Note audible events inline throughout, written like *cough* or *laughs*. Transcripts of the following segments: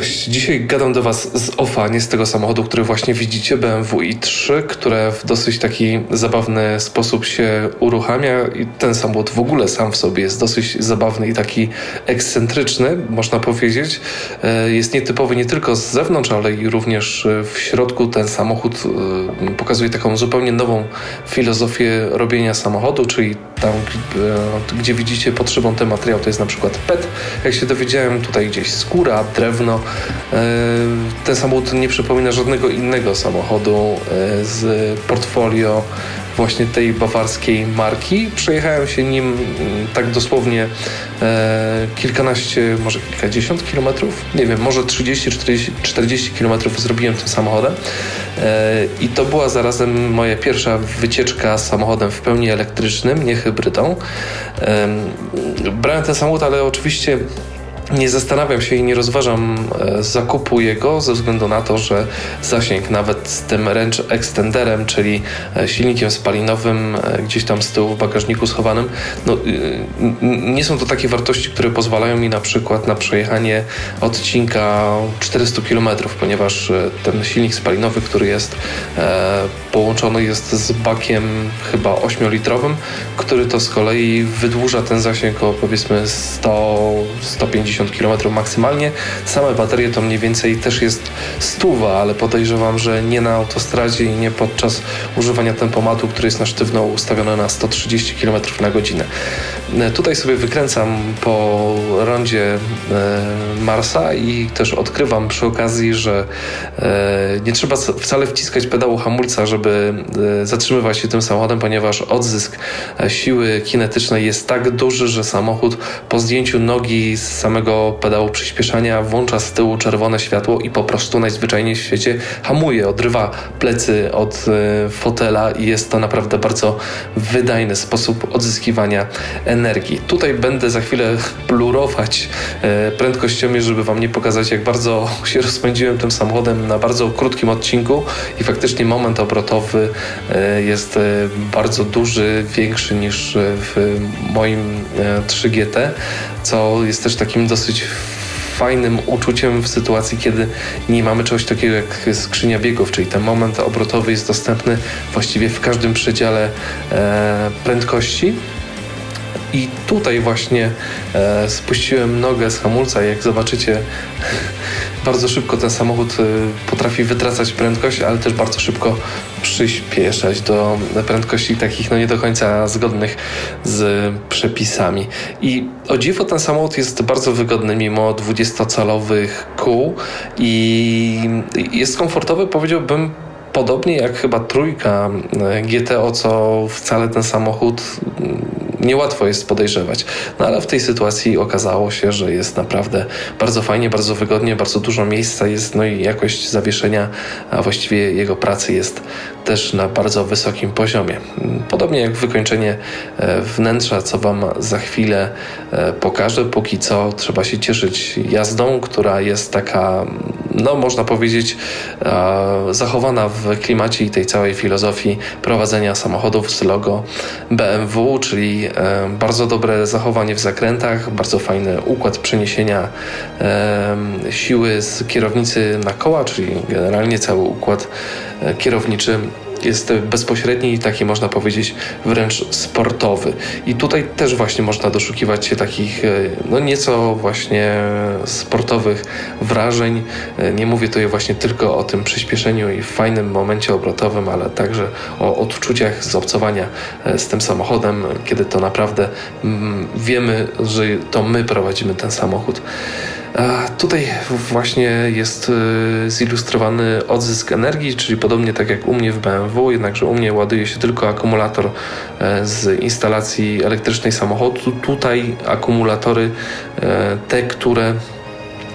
Cześć, dzisiaj gadam do Was z OFA, nie z tego samochodu, który właśnie widzicie, BMW i3, które w dosyć taki zabawny sposób się uruchamia i ten samochód w ogóle sam w sobie jest dosyć zabawny i taki ekscentryczny, można powiedzieć. E, jest nietypowy nie tylko z zewnątrz, ale i również w środku ten samochód e, pokazuje taką zupełnie nową filozofię robienia samochodu, czyli tam, e, gdzie widzicie potrzebą ten materiał, to jest na przykład PET. Jak się dowiedziałem, tutaj gdzieś skóra, drewno. E, ten samochód nie przypomina żadnego innego samochodu e, z portfolio właśnie tej bawarskiej marki. Przejechałem się nim mm, tak dosłownie e, kilkanaście, może kilkadziesiąt kilometrów, nie wiem, może 30-40 40 kilometrów zrobiłem tym samochodem e, i to była zarazem moja pierwsza wycieczka samochodem w pełni elektrycznym, nie hybrydą. E, brałem ten samochód, ale oczywiście nie zastanawiam się i nie rozważam e, zakupu jego ze względu na to, że zasięg nawet z tym range extenderem, czyli e, silnikiem spalinowym e, gdzieś tam z tyłu w bagażniku schowanym, no, nie są to takie wartości, które pozwalają mi na przykład na przejechanie odcinka 400 km, ponieważ ten silnik spalinowy, który jest połączony jest z bakiem chyba 8-litrowym, który to z kolei wydłuża ten zasięg o powiedzmy 100-150 50 km maksymalnie. Same baterie to mniej więcej też jest stuwa, ale podejrzewam, że nie na autostradzie i nie podczas używania tempomatu, który jest na sztywno ustawiony na 130 km na godzinę. E, tutaj sobie wykręcam po rondzie e, Marsa i też odkrywam przy okazji, że e, nie trzeba wcale wciskać pedału hamulca, żeby zatrzymywać się tym samochodem, ponieważ odzysk siły kinetycznej jest tak duży, że samochód po zdjęciu nogi z samego pedału przyspieszania włącza z tyłu czerwone światło i po prostu najzwyczajniej w świecie hamuje, odrywa plecy od fotela i jest to naprawdę bardzo wydajny sposób odzyskiwania energii. Tutaj będę za chwilę *laughs* blurować y, prędkościami, żeby Wam nie pokazać, jak bardzo *laughs* się rozpędziłem tym samochodem na bardzo krótkim odcinku i faktycznie moment obrotowy y, jest bardzo duży, większy niż w moim 3GT, co jest też takim dosyć fajnym uczuciem w sytuacji, kiedy nie mamy czegoś takiego jak skrzynia biegów, czyli ten moment obrotowy jest dostępny właściwie w każdym przedziale e, prędkości. I tutaj właśnie e, spuściłem nogę z hamulca. Jak zobaczycie, *laughs* bardzo szybko ten samochód y, potrafi wytracać prędkość, ale też bardzo szybko przyspieszać do prędkości takich no nie do końca zgodnych z przepisami. I o dziwo ten samochód jest bardzo wygodny mimo 20-calowych kół i jest komfortowy, powiedziałbym podobnie jak chyba trójka y, GTO, co wcale ten samochód niełatwo jest podejrzewać. No ale w tej sytuacji okazało się, że jest naprawdę bardzo fajnie, bardzo wygodnie, bardzo dużo miejsca jest, no i jakość zawieszenia, a właściwie jego pracy jest też na bardzo wysokim poziomie. Podobnie jak wykończenie e, wnętrza, co Wam za chwilę e, pokażę. Póki co trzeba się cieszyć jazdą, która jest taka, no można powiedzieć, zachowana w klimacie i tej całej filozofii prowadzenia samochodów z logo BMW, czyli E, bardzo dobre zachowanie w zakrętach, bardzo fajny układ przeniesienia e, siły z kierownicy na koła, czyli generalnie cały układ e, kierowniczy jest bezpośredni i taki można powiedzieć wręcz sportowy. I tutaj też właśnie można doszukiwać się takich e, no nieco właśnie sportowych wrażeń. E, nie mówię tutaj właśnie tylko o tym przyspieszeniu i fajnym momencie obrotowym, ale także o odczuciach z obcowania e, z tym samochodem, kiedy to naprawdę mm, wiemy, że to my prowadzimy ten samochód. Tutaj właśnie jest y, zilustrowany odzysk energii, czyli podobnie tak jak u mnie w BMW, jednakże u mnie ładuje się tylko akumulator e, z instalacji elektrycznej samochodu. Tutaj akumulatory, e, te, które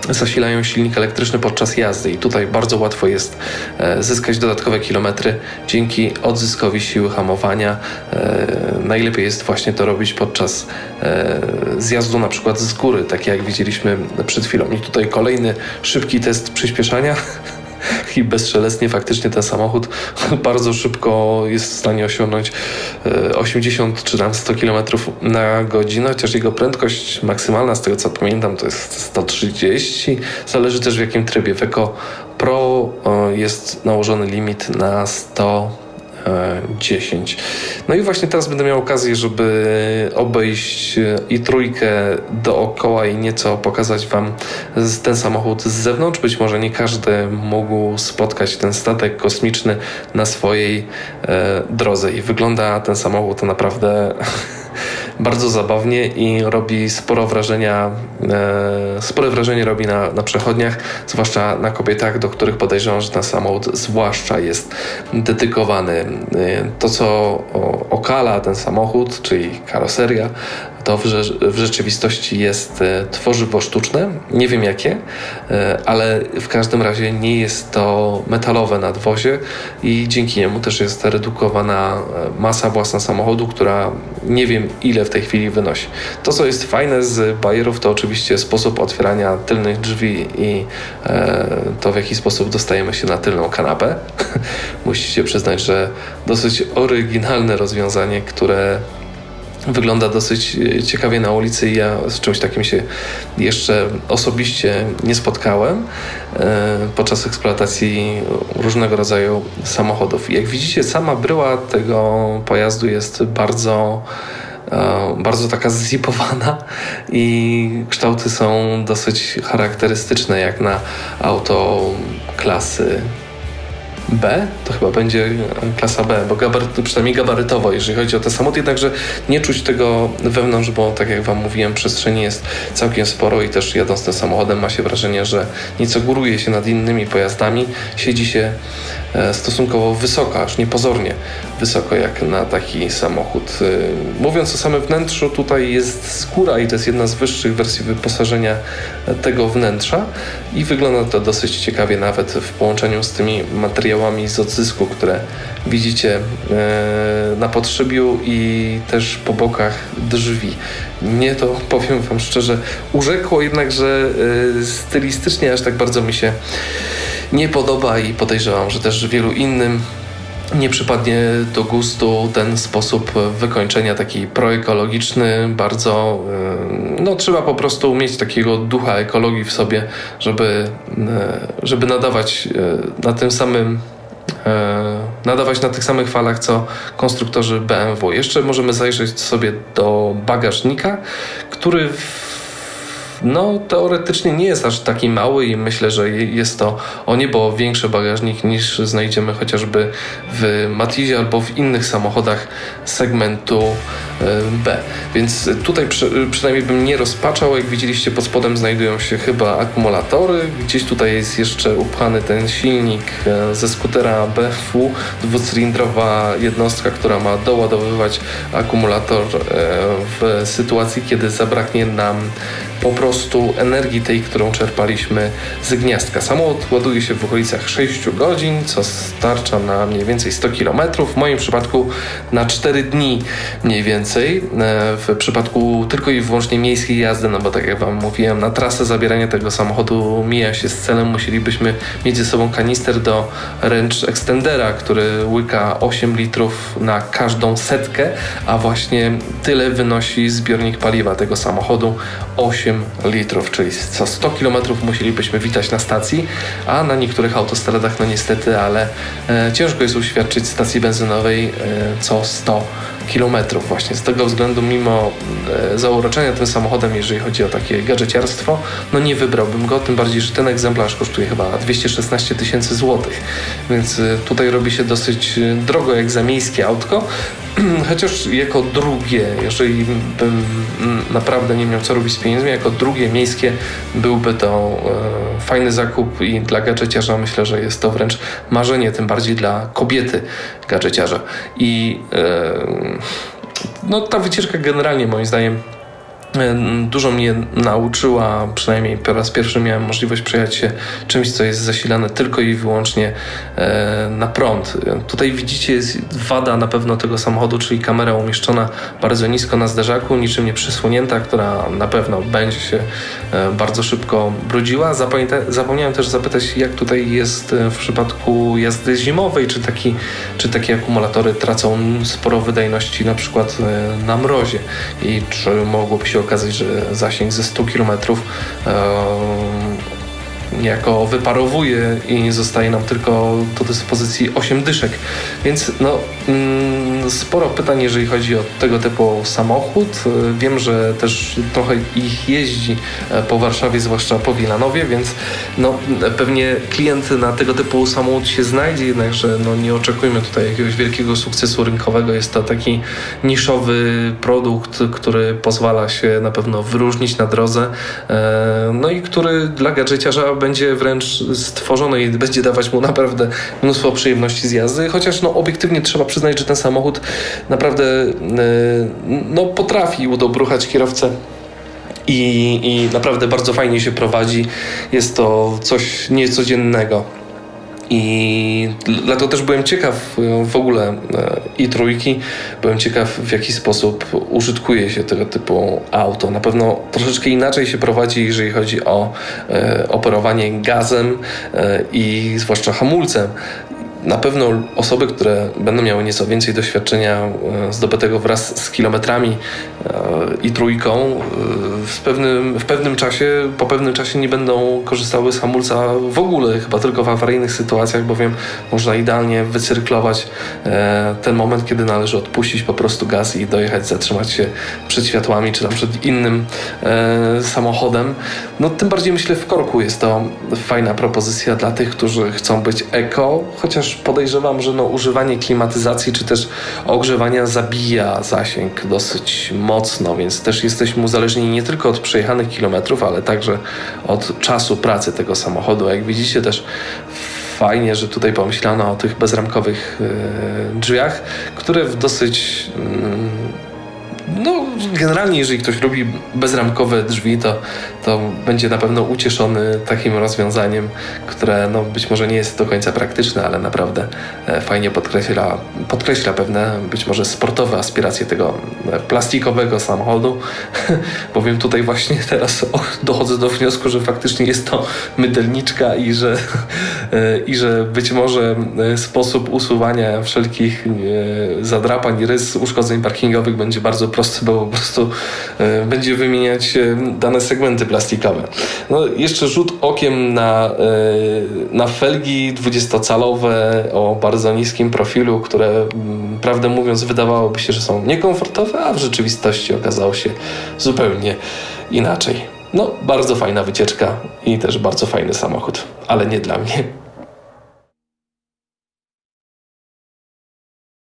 zasilają silnik elektryczny podczas jazdy i tutaj bardzo łatwo jest e, zyskać dodatkowe kilometry dzięki odzyskowi siły hamowania. E, najlepiej jest właśnie to robić podczas e, zjazdu na przykład z góry, tak jak widzieliśmy przed chwilą. I tutaj kolejny szybki test przyspieszania. *laughs* *laughs* i bezszelestnie faktycznie ten samochód *laughs* bardzo szybko jest w stanie osiągnąć 80 e, czy tam 100 km na godzinę, chociaż jego prędkość maksymalna, z tego co pamiętam, to jest 130. Zależy też w jakim trybie. W Eco Pro e, jest nałożony limit na 100 10. No i właśnie teraz będę miał okazję, żeby obejść i trójkę dookoła i nieco pokazać Wam ten samochód z zewnątrz. Być może nie każdy mógł spotkać ten statek kosmiczny na swojej e, drodze i wygląda ten samochód naprawdę *laughs* bardzo zabawnie i robi sporo wrażenia, e, spore wrażenie robi na, na przechodniach, zwłaszcza na kobietach, do których podejrzewam, że ten samochód zwłaszcza jest dedykowany. E, to, co okala ten samochód, czyli karoseria, to w, w, rzeczywistości jest e, tworzywo sztuczne. Nie wiem jakie, e, ale w każdym razie nie jest to metalowe nadwozie i dzięki niemu też jest redukowana e, masa własna samochodu, która nie wiem ile w tej chwili wynosi. To, co jest fajne z bajerów, to oczywiście sposób otwierania tylnych drzwi i to, w jaki sposób dostajemy się na tylną kanapę. *laughs* Musicie przyznać, że dosyć oryginalne rozwiązanie, które wygląda dosyć e, ciekawie na ulicy i ja z czymś takim się jeszcze osobiście nie spotkałem e, podczas eksploatacji różnego rodzaju samochodów. Jak widzicie, sama bryła tego pojazdu jest bardzo e, bardzo taka zzipowana i kształty są dosyć charakterystyczne jak na auto klasy B, to chyba będzie klasa B, bo gabaryt, przynajmniej gabarytowo, jeżeli chodzi o te samochody, jednakże nie czuć tego wewnątrz, bo tak jak Wam mówiłem, przestrzeni jest całkiem sporo i też jadąc tym samochodem ma się wrażenie, że nieco góruje się nad innymi pojazdami, siedzi się e, stosunkowo wysoko, aż niepozornie wysoko jak na taki samochód. E, mówiąc o samym wnętrzu, tutaj jest skóra i to jest jedna z wyższych wersji wyposażenia tego wnętrza i wygląda to dosyć ciekawie nawet w połączeniu z tymi materiałami materiałami z odzysku, które widzicie e, na podszybiu i też po bokach drzwi. Mnie to, powiem Wam szczerze, urzekło, jednakże e, stylistycznie aż tak bardzo mi się nie podoba i podejrzewam, że też wielu innym nie przypadnie do gustu ten sposób wykończenia taki proekologiczny, bardzo e, no trzeba po prostu mieć takiego ducha ekologii w sobie, żeby, e, żeby nadawać e, na tym samym nadawać na tych samych falach co konstruktorzy BMW. Jeszcze możemy zajrzeć sobie do bagażnika, który w no teoretycznie nie jest aż taki mały i myślę, że jest to o niebo większy bagażnik niż znajdziemy chociażby w Matizie albo w innych samochodach segmentu e, B. Więc tutaj przy, przynajmniej bym nie rozpaczał. Jak widzieliście pod spodem znajdują się chyba akumulatory. Gdzieś tutaj jest jeszcze upchany ten silnik e, ze skutera BMW, dwucylindrowa jednostka, która ma doładowywać akumulator e, w sytuacji, kiedy zabraknie nam po prostu energii tej, którą czerpaliśmy z gniazdka. Samolot ładuje się w okolicach 6 godzin, co starcza na mniej więcej 100 km. W moim przypadku na 4 dni mniej więcej. E, w przypadku tylko i wyłącznie miejskiej jazdy, no bo tak jak Wam mówiłem, na trasę zabierania tego samochodu mija się z celem. Musielibyśmy mieć ze sobą kanister do range extendera, który łyka 8 litrów na każdą setkę, a właśnie tyle wynosi zbiornik paliwa tego samochodu 8 8 litrów, czyli co 100 km musielibyśmy witać na stacji, a na niektórych autostradach, no niestety, ale e, ciężko jest uświadczyć stacji benzynowej e, co 100 kilometrów właśnie. Z tego względu, mimo e, zauroczenia tym samochodem, jeżeli chodzi o takie gadżeciarstwo, no nie wybrałbym go, tym bardziej, że ten egzemplarz kosztuje chyba 216 tysięcy złotych, więc e, tutaj robi się dosyć e, drogo jak za miejskie autko, *clears throat* chociaż jako drugie, jeżeli bym naprawdę nie miał co robić z pieniędzmi, jako drugie miejskie byłby to e, fajny zakup i dla gadżeciarza myślę, że jest to wręcz marzenie, tym bardziej dla kobiety gadżeciarza. I no, ta wycieczka generalnie moim zdaniem Dużo mnie nauczyła, przynajmniej po raz pierwszy miałem możliwość przejechać się czymś, co jest zasilane tylko i wyłącznie e, na prąd. Tutaj widzicie jest wada na pewno tego samochodu, czyli kamera umieszczona bardzo nisko na zderzaku, niczym nie przysłonięta, która na pewno będzie się e, bardzo szybko brudziła. Zapomniałem też zapytać, jak tutaj jest w przypadku jazdy zimowej, czy, taki, czy takie akumulatory tracą sporo wydajności na przykład na mrozie i czy mogłoby się okazać, że zasięg ze 100 km niejako wyparowuje i zostaje nam tylko do dyspozycji 8 dyszek. Więc no, mm, sporo pytań, jeżeli chodzi o tego typu samochód. Wiem, że też trochę ich jeździ e, po Warszawie, zwłaszcza po Wilanowie, więc no, pewnie klient na tego typu samochód się znajdzie, jednakże no, nie oczekujmy tutaj jakiegoś wielkiego sukcesu rynkowego. Jest to taki niszowy produkt, który pozwala się na pewno wyróżnić na drodze, e, no i który dla gadżeciarza będzie wręcz stworzony i będzie dawać mu naprawdę mnóstwo przyjemności z jazdy, chociaż no, obiektywnie trzeba przyznać, że ten samochód naprawdę e, no, potrafi udobruchać kierowcę i, i naprawdę bardzo fajnie się prowadzi. Jest to coś niecodziennego. I dlatego też byłem ciekaw e, w ogóle e, i trójki, byłem ciekaw w jaki sposób użytkuje się tego typu auto. Na pewno troszeczkę inaczej się prowadzi, jeżeli chodzi o e, operowanie gazem e, i zwłaszcza hamulcem na pewno osoby, które będą miały nieco więcej doświadczenia e, zdobytego wraz z kilometrami e, i trójką, e, w pewnym, w pewnym czasie, po pewnym czasie nie będą korzystały z hamulca w ogóle, chyba tylko w awaryjnych sytuacjach, bowiem można idealnie wycyrklować ten moment, kiedy należy odpuścić po prostu gaz i dojechać, zatrzymać się przed światłami, czy tam przed innym samochodem. No tym bardziej myślę w korku jest to fajna propozycja dla tych, którzy chcą być eko, chociaż też podejrzewam, że no, używanie klimatyzacji czy też ogrzewania zabija zasięg dosyć mocno, więc też jesteśmy uzależnieni nie tylko od przejechanych kilometrów, ale także od czasu pracy tego samochodu. Jak widzicie też fajnie, że tutaj pomyślano o tych bezramkowych yy, drzwiach, które w dosyć yy, no, generalnie, jeżeli ktoś lubi bezramkowe drzwi, to, to będzie na pewno ucieszony takim rozwiązaniem, które no, być może nie jest do końca praktyczne, ale naprawdę e, fajnie podkreśla, podkreśla pewne być może sportowe aspiracje tego e, plastikowego samochodu. *laughs* Bowiem tutaj właśnie teraz dochodzę do wniosku, że faktycznie jest to mydelniczka i że, e, i że być może sposób usuwania wszelkich zadrapań, rys, uszkodzeń parkingowych będzie bardzo prosty, bo po prostu e, będzie wymieniać e, dane segmenty plastikowe. No, jeszcze rzut okiem na, e, na felgi 20-calowe o bardzo niskim profilu, które prawdę mówiąc wydawałoby się, że są niekomfortowe, a w rzeczywistości okazało się zupełnie inaczej. No, bardzo fajna wycieczka i też bardzo fajny samochód, ale nie dla mnie.